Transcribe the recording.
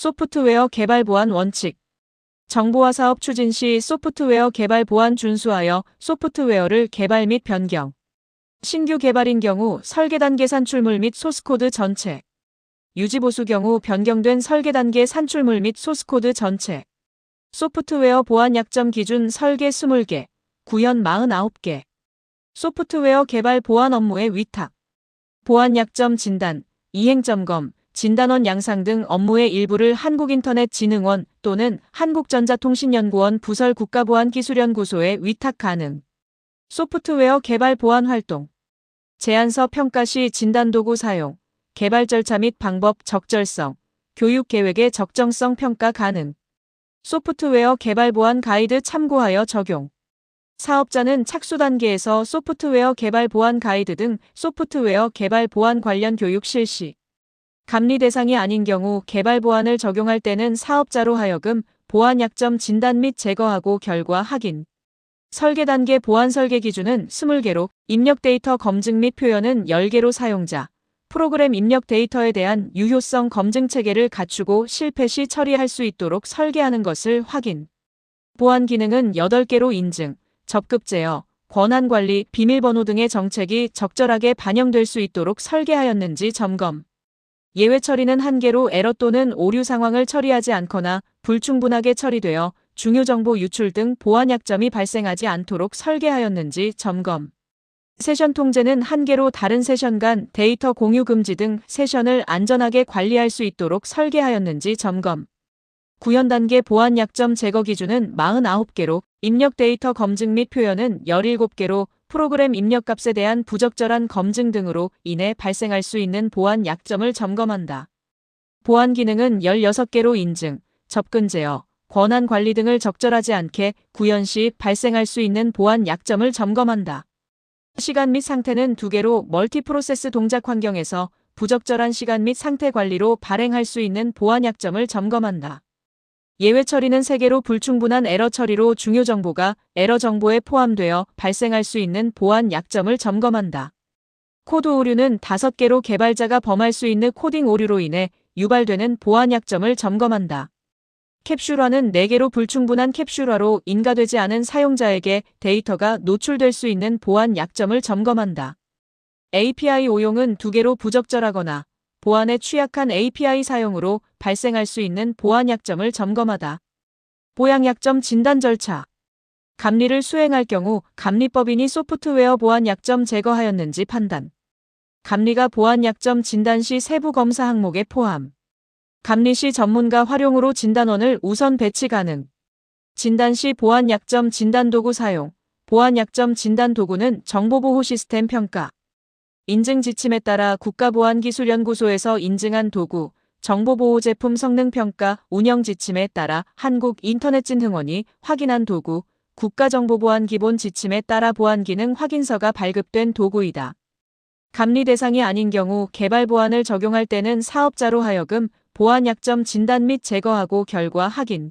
소프트웨어 개발 보안 원칙. 정보화 사업 추진 시 소프트웨어 개발 보안 준수하여 소프트웨어를 개발 및 변경. 신규 개발인 경우 설계 단계 산출물 및 소스코드 전체. 유지 보수 경우 변경된 설계 단계 산출물 및 소스코드 전체. 소프트웨어 보안 약점 기준 설계 20개, 구현 49개. 소프트웨어 개발 보안 업무의 위탁. 보안 약점 진단, 이행 점검, 진단원 양상 등 업무의 일부를 한국인터넷진흥원 또는 한국전자통신연구원 부설 국가보안기술연구소에 위탁 가능. 소프트웨어 개발 보안 활동. 제안서 평가 시 진단도구 사용, 개발 절차 및 방법 적절성, 교육 계획의 적정성 평가 가능. 소프트웨어 개발 보안 가이드 참고하여 적용. 사업자는 착수 단계에서 소프트웨어 개발 보안 가이드 등 소프트웨어 개발 보안 관련 교육 실시. 감리 대상이 아닌 경우 개발 보안을 적용할 때는 사업자로 하여금 보안 약점 진단 및 제거하고 결과 확인. 설계 단계 보안 설계 기준은 20개로 입력 데이터 검증 및 표현은 10개로 사용자. 프로그램 입력 데이터에 대한 유효성 검증 체계를 갖추고 실패 시 처리할 수 있도록 설계하는 것을 확인. 보안 기능은 8개로 인증. 접급 제어, 권한 관리, 비밀번호 등의 정책이 적절하게 반영될 수 있도록 설계하였는지 점검. 예외 처리는 한계로 에러 또는 오류 상황을 처리하지 않거나 불충분하게 처리되어 중요 정보 유출 등 보안 약점이 발생하지 않도록 설계하였는지 점검. 세션 통제는 한계로 다른 세션 간 데이터 공유 금지 등 세션을 안전하게 관리할 수 있도록 설계하였는지 점검. 구현 단계 보안 약점 제거 기준은 49개로 입력 데이터 검증 및 표현은 17개로 프로그램 입력값에 대한 부적절한 검증 등으로 인해 발생할 수 있는 보안 약점을 점검한다. 보안 기능은 16개로 인증, 접근 제어, 권한 관리 등을 적절하지 않게 구현 시 발생할 수 있는 보안 약점을 점검한다. 시간 및 상태는 2개로 멀티 프로세스 동작 환경에서 부적절한 시간 및 상태 관리로 발행할 수 있는 보안 약점을 점검한다. 예외 처리는 3개로 불충분한 에러 처리로 중요 정보가 에러 정보에 포함되어 발생할 수 있는 보안 약점을 점검한다. 코드 오류는 5개로 개발자가 범할 수 있는 코딩 오류로 인해 유발되는 보안 약점을 점검한다. 캡슐화는 4개로 불충분한 캡슐화로 인가되지 않은 사용자에게 데이터가 노출될 수 있는 보안 약점을 점검한다. API 오용은 2개로 부적절하거나 보안에 취약한 API 사용으로 발생할 수 있는 보안 약점을 점검하다. 보양 약점 진단 절차. 감리를 수행할 경우 감리법인이 소프트웨어 보안 약점 제거하였는지 판단. 감리가 보안 약점 진단 시 세부 검사 항목에 포함. 감리 시 전문가 활용으로 진단원을 우선 배치 가능. 진단 시 보안 약점 진단 도구 사용. 보안 약점 진단 도구는 정보보호 시스템 평가. 인증 지침에 따라 국가보안기술연구소에서 인증한 도구, 정보보호 제품 성능평가 운영 지침에 따라 한국인터넷진흥원이 확인한 도구, 국가정보보안 기본 지침에 따라 보안기능 확인서가 발급된 도구이다. 감리 대상이 아닌 경우 개발 보안을 적용할 때는 사업자로 하여금 보안 약점 진단 및 제거하고 결과 확인,